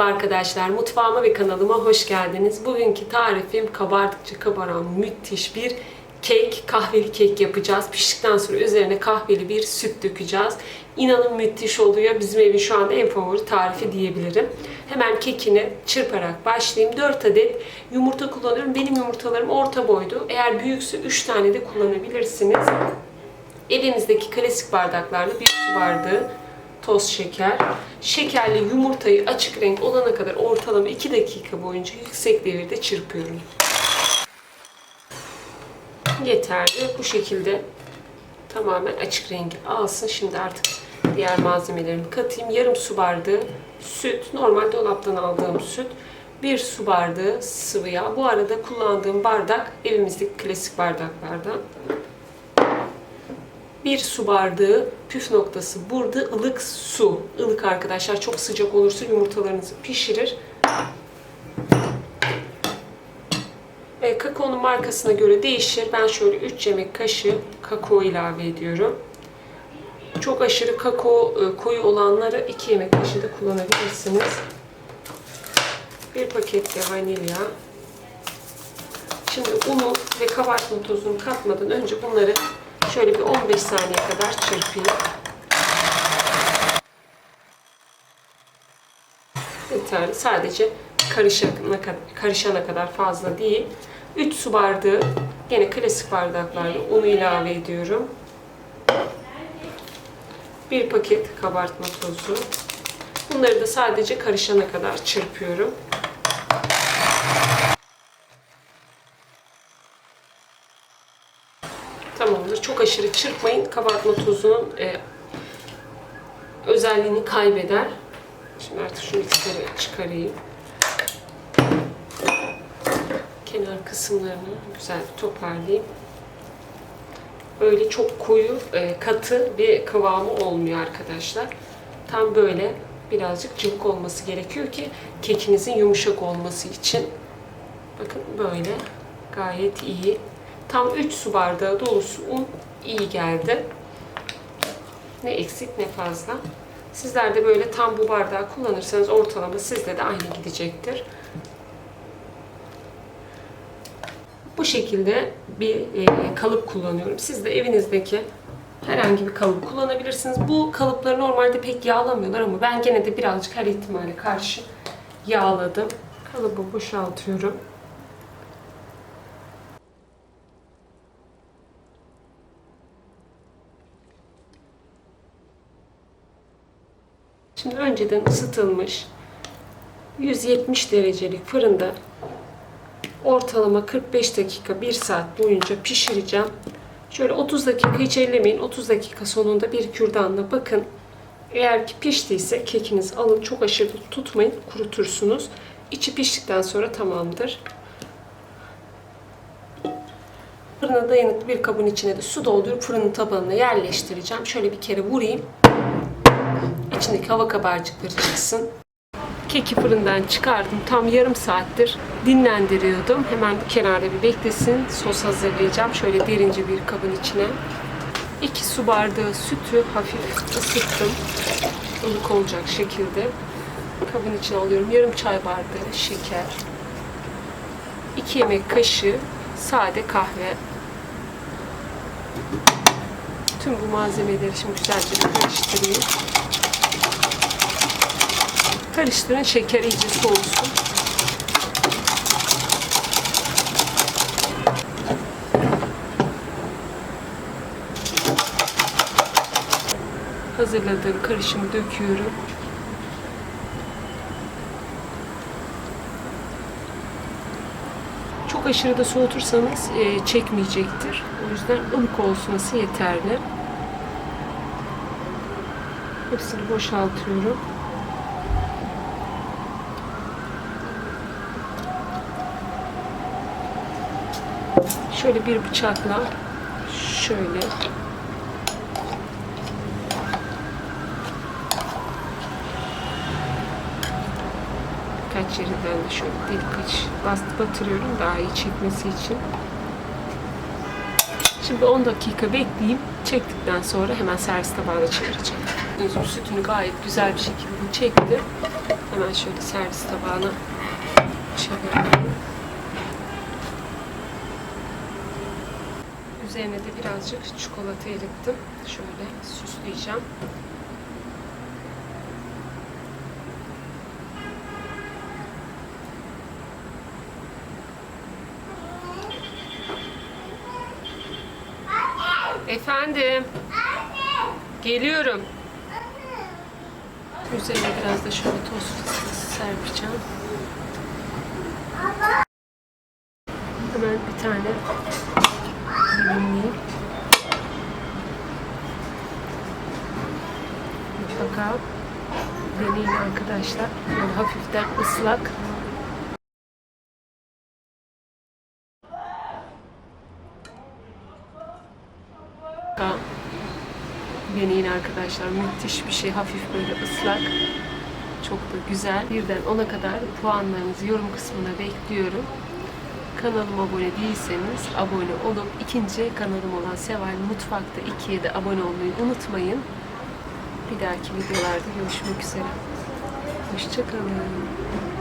Merhaba arkadaşlar, mutfağıma ve kanalıma hoş geldiniz. Bugünkü tarifim kabardıkça kabaran müthiş bir kek, kahveli kek yapacağız. Piştikten sonra üzerine kahveli bir süt dökeceğiz. İnanın müthiş oluyor. Bizim evin şu anda en favori tarifi diyebilirim. Hemen kekini çırparak başlayayım. 4 adet yumurta kullanıyorum. Benim yumurtalarım orta boydu. Eğer büyükse 3 tane de kullanabilirsiniz. Evinizdeki klasik bardaklarla bir su bardağı toz şeker. Şekerli yumurtayı açık renk olana kadar ortalama 2 dakika boyunca yüksek devirde çırpıyorum. Yeterli. Bu şekilde tamamen açık rengi alsın. Şimdi artık diğer malzemelerimi katayım. Yarım su bardağı süt. Normal dolaptan aldığım süt. Bir su bardağı sıvı yağ. Bu arada kullandığım bardak evimizdeki klasik bardaklardan. Bir su bardağı püf noktası burada ılık su. Ilık arkadaşlar çok sıcak olursa yumurtalarınızı pişirir. E, kakaonun markasına göre değişir. Ben şöyle 3 yemek kaşığı kakao ilave ediyorum. Çok aşırı kakao e, koyu olanları 2 yemek kaşığı da kullanabilirsiniz. Bir paket de vanilya. Şimdi unu ve kabartma tozunu katmadan önce bunları şöyle bir 15 saniye kadar çırpayım. Yeterli. Sadece karışana karışana kadar fazla değil. 3 su bardağı yine klasik bardaklarla unu ilave ediyorum. Bir paket kabartma tozu. Bunları da sadece karışana kadar çırpıyorum. Tamamdır. Çok aşırı çırpmayın. Kabartma tozunun e, özelliğini kaybeder. Şimdi artık şu mikseri çıkarayım. Kenar kısımlarını güzel toparlayayım. Böyle çok koyu, e, katı bir kıvamı olmuyor arkadaşlar. Tam böyle birazcık cıvık olması gerekiyor ki kekinizin yumuşak olması için. Bakın böyle gayet iyi. Tam 3 su bardağı dolusu un iyi geldi. Ne eksik ne fazla. Sizler de böyle tam bu bardağı kullanırsanız ortalama sizde de aynı gidecektir. Bu şekilde bir e, kalıp kullanıyorum. Siz de evinizdeki herhangi bir kalıbı kullanabilirsiniz. Bu kalıpları normalde pek yağlamıyorlar ama ben gene de birazcık her ihtimale karşı yağladım. Kalıbı boşaltıyorum. Şimdi önceden ısıtılmış 170 derecelik fırında ortalama 45 dakika 1 saat boyunca pişireceğim. Şöyle 30 dakika hiç ellemeyin. 30 dakika sonunda bir kürdanla bakın. Eğer ki piştiyse kekinizi alın. Çok aşırı tutmayın. Kurutursunuz. İçi piştikten sonra tamamdır. Fırına dayanıklı bir kabın içine de su doldurup fırının tabanına yerleştireceğim. Şöyle bir kere vurayım. İçindeki hava kabarcıkları çıksın. Keki fırından çıkardım. Tam yarım saattir dinlendiriyordum. Hemen kenarda bir beklesin. Sos hazırlayacağım. Şöyle derince bir kabın içine. 2 su bardağı sütü hafif ısıttım. ılık olacak şekilde. Kabın içine alıyorum. Yarım çay bardağı şeker. 2 yemek kaşığı sade kahve. Tüm bu malzemeleri şimdi güzelce karıştırayım. Karıştırın şeker iyice soğusun. Hazırladığım karışımı döküyorum. Çok aşırı da soğutursanız e, çekmeyecektir. O yüzden ılık olması yeterli. Hepsini boşaltıyorum. Şöyle bir bıçakla şöyle birkaç yerinden de şöyle delik aç bastı batırıyorum daha iyi çekmesi için. Şimdi 10 dakika bekleyeyim. Çektikten sonra hemen servis tabağına çevireceğim. Gibi sütünü gayet güzel bir şekilde çekti. Hemen şöyle servis tabağına çevirelim. Üzerine de birazcık çikolata erittim. Şöyle süsleyeceğim. Efendim. Geliyorum. Üzerine biraz da şöyle fıstığı serpeceğim. Hemen bir tane dilimleyeyim. Mutlaka deneyin arkadaşlar. Böyle hafiften ıslak. Deneyin arkadaşlar. Müthiş bir şey. Hafif böyle ıslak. Çok da güzel. Birden 10'a kadar puanlarınızı yorum kısmına bekliyorum. Kanalıma abone değilseniz abone olup ikinci kanalım olan Seval Mutfak'ta 2'ye de abone olmayı unutmayın. Bir dahaki videolarda görüşmek üzere. Hoşçakalın.